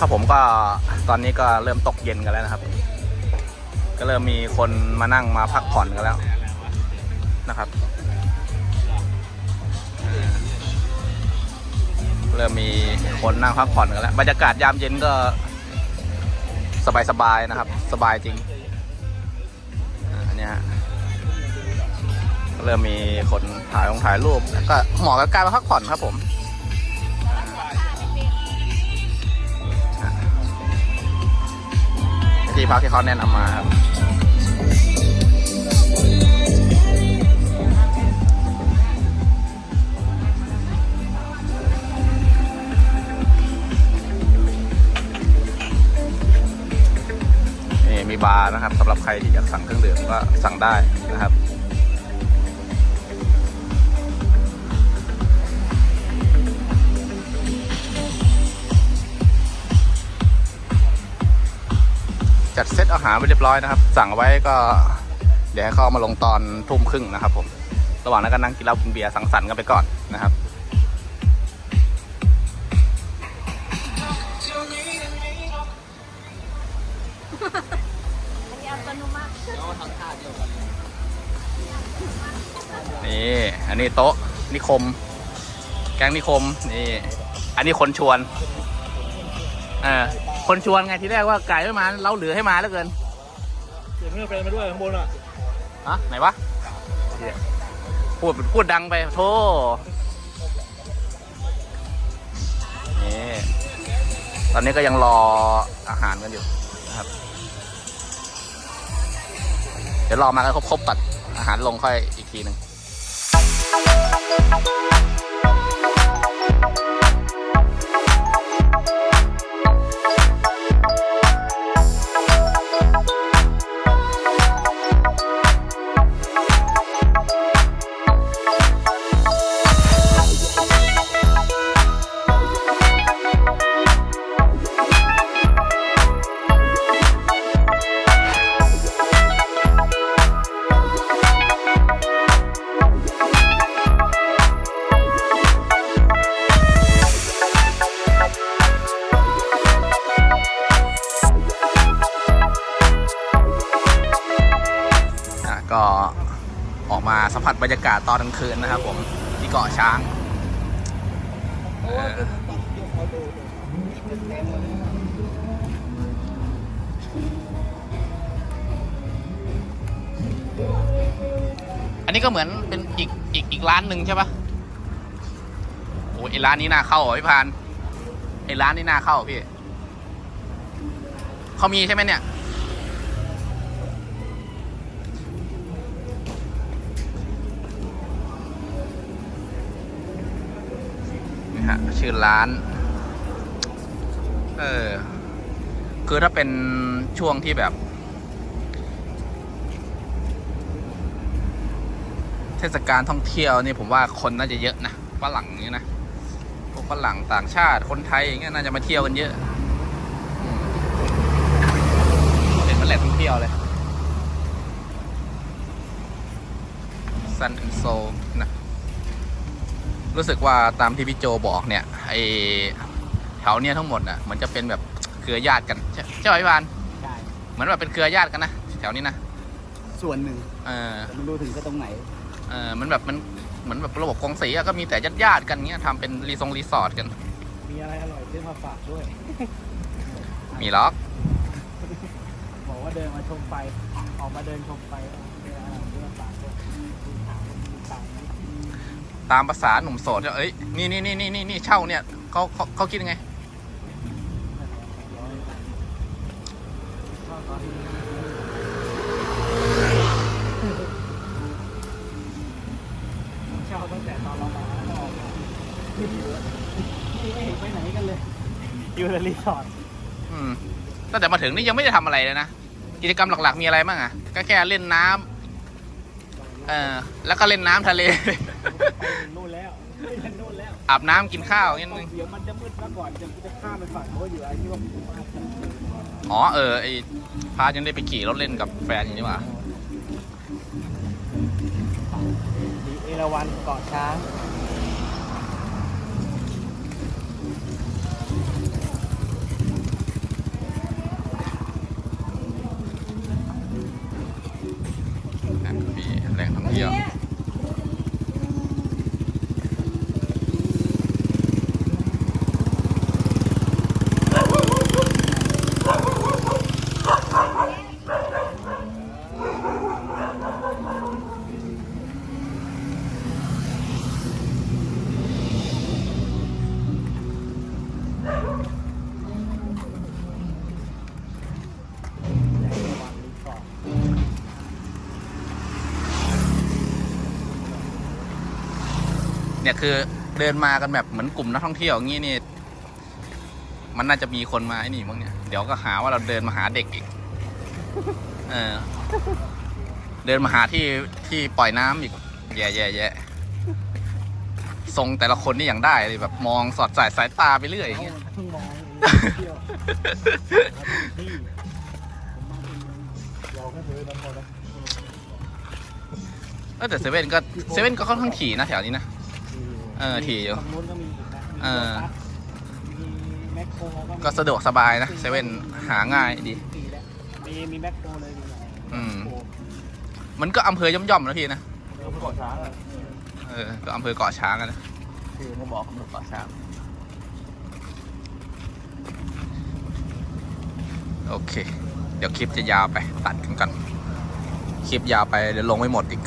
ครับผมก็ตอนนี้ก็เริ่มตกเย็นกันแล้วนะครับ ก็เริ่มมีคนมานั่งมาพักผ่อนกันแล้วนะครับ เริ่มมีคนนั่งพักผ่อนกันแล้วบรรยากาศยามเย็นก็สบายๆนะครับ สบายจริงอันนี้ฮะก็เริ่มมีคนถ่ายลงถ่ายรูปแล้วก็เหมาะกับการมาพักผ่อนครับผม ที่พักที่เขาแนะนำมาครับนี่มีบาร์นะครับสำหรับใครที่อยากสั่งเครื่องดื่มก็สั่งได้นะครับ จัดเซตอาหารไว้เรียบร้อยนะครับ สั่งไว้ก็เดี๋ยวให้เขามาลงตอนทุ่มครึ่งนะครับ ผม ระหว่างนั้นก็นั่งกินเหล้ากินเบียร์สังสรรค์กันไปก่อนนะครับนี่อันนี้โต๊ะนิคม แก๊งนิคมนี่ อันนี้คนชวนเออ คนชวนไงที่แรกว่าไก่ไม่มาเราเหลือให้มาแล้วเกินเสียงเพื่อนแฟนมาด้วยข้างบนอะฮะไหนวะเหี้ยพูดพูดดังไปโธ่นี่ตอนนี้ก็ยังรออาหารกันอยู่นะครับ เดี๋ยวรอมากันครบๆตัดอาหารลงค่อยอีกทีหนึ่ง สัมผัสบรรยากาศตอนกลางคืนนะครับผมที่เกาะช้างเอออันนี้ก็เหมือนเป็นอีกอีกอีกร้านหนึ่งใช่ปะโอ้ยไอร้านนี้น่าเข้าเหรอพี่พานไอร้านนี้น่าเข้าเหรอพี่เขามีใช่ไหมเนี่ย ฮะ ชื่อร้าน เออ คือถ้าเป็นช่วงที่แบบ เทศกาลท่องเที่ยวนี่ผมว่าคนน่าจะเยอะนะฝรั่งนี่นะ พวกฝรั่งต่างชาติคนไทยอย่างเงี้ยน่าจะมาเที่ยวกันเยอะ เป็นแหล่งท่องเที่ยวเลยซันโซนะ รู้สึกว่าตามที่พี่โจบอกเนี่ยไอแถวเนี้ยทั้งหมดน่ะเหมือนจะเป็นแบบเครือญาติกันใช่ใช่ไหมพี่บานใช่เหมือนแบบเป็นเครือญาติกันนะแถวนี้นะส่วนหนึ่งเออแต่ไม่รู้ถึงก็ตรงไหนเออมันแบบมันเหมือนแบบระบบกองสีอะก็มีแต่ญาติญาติๆกันเงี้ยทำเป็นรีสอร์ทรีสอร์ทกัน มีอะไรอร่อยซื้อมาฝากด้วย มีล็อกบอกว่าเดินมาชมไฟ ออกมาเดินชมไฟ ตามภาษาหนุ่มโสดเนี่ยเอ้ยนี่นี่นี่นี่นี่เช่าเนี่ยเขาเขาเขาคิดยังไงเช่าตั้งแต่ตอนเรามาแล้วก็ออกไม่เห็นไปไหนกันเลย อยู่ในรีสอร์ทอืมตั้งแต่มาถึงนี่ยังไม่ได้ทำอะไรเลยนะ กิจกรรมหลักๆมีอะไรบ้างอะก็แค่เล่นน้ำ เออแล้วก็เล่นน้ำทะเลไปถึงนู่นแล้วไปถึงนู่นแล้วอาบน้ำกินข้าวอย่างเงี้ยนึงเดี๋ยวมันจะมืดซะก่อนจะจะข้ามไปฝั่งโน้นอยู่ไอ้ที่ว่าผมมาอ๋อเออไอพายังได้ไปขี่รถเล่นกับแฟนอยู่นี่หว่าสีเอราวัณเกาะช้าง เเนี่ยคือเดินมากันแบบเหมือนกลุ่มนักท่องเที่ยวอย่างงี้นี่ มันน่าจะมีคนมาไอ้นี่มั้งเนี่ย เดี๋ยวก็หาว่าเราเดินมาหาเด็กอีก เออ เดินมาหาที่ที่ปล่อยน้ำอีก แย่แย่แย่ทรงแต่ละคนนี่อย่างได้เลยแบบมองสอดสายสายตาไปเรื่อยอย่างเงี้ยเพิ่งมองเที่ยวที่เราก็ซื้อน้ำหมดนะเออแต่เซเว่นก็เซเว่นก็ค่อนข้างถี่นะแถวนี้นะ เออถี่อยู่ ฝั่งนู้นก็มีอีกนะมีเออ โลตัสมีแมคโครก็มีก็สะดวกสบายนะเซเว่นหาง่ายดีสี่แล้วมีมีแมคโครเลยดีกว่าอืม โอ้มันก็อำเภอย่อมๆนะพี่นะเดี๋ยวก่อนช้างอะเออก็อำเภอเกาะช้างอะนะคือมาบอกกำหนดเกาะช้างโอเค เดี๋ยวคลิปจะยาวไปตัดกันก่อนคลิปยาวไปเดี๋ยวลงไม่หมดอีก